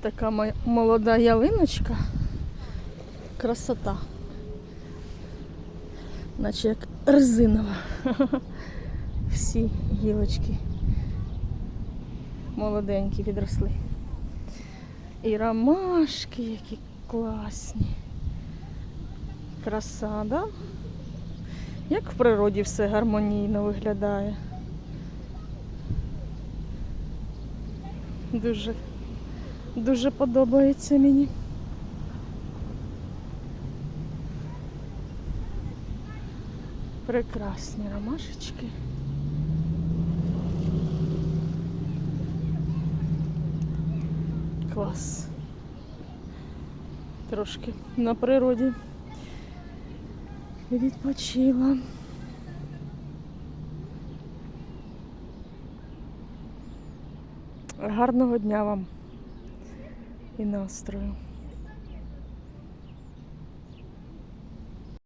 Така молода ялиночка. Красота. Наче як резинова. Всі гілочки молоденькі відросли. І ромашки, які класні. Краса, да? Як в природі все гармонійно виглядає. Дуже, дуже подобається мені. Прекрасні ромашечки. Клас. Трошки на природі відпочила. Гарного дня вам e nostro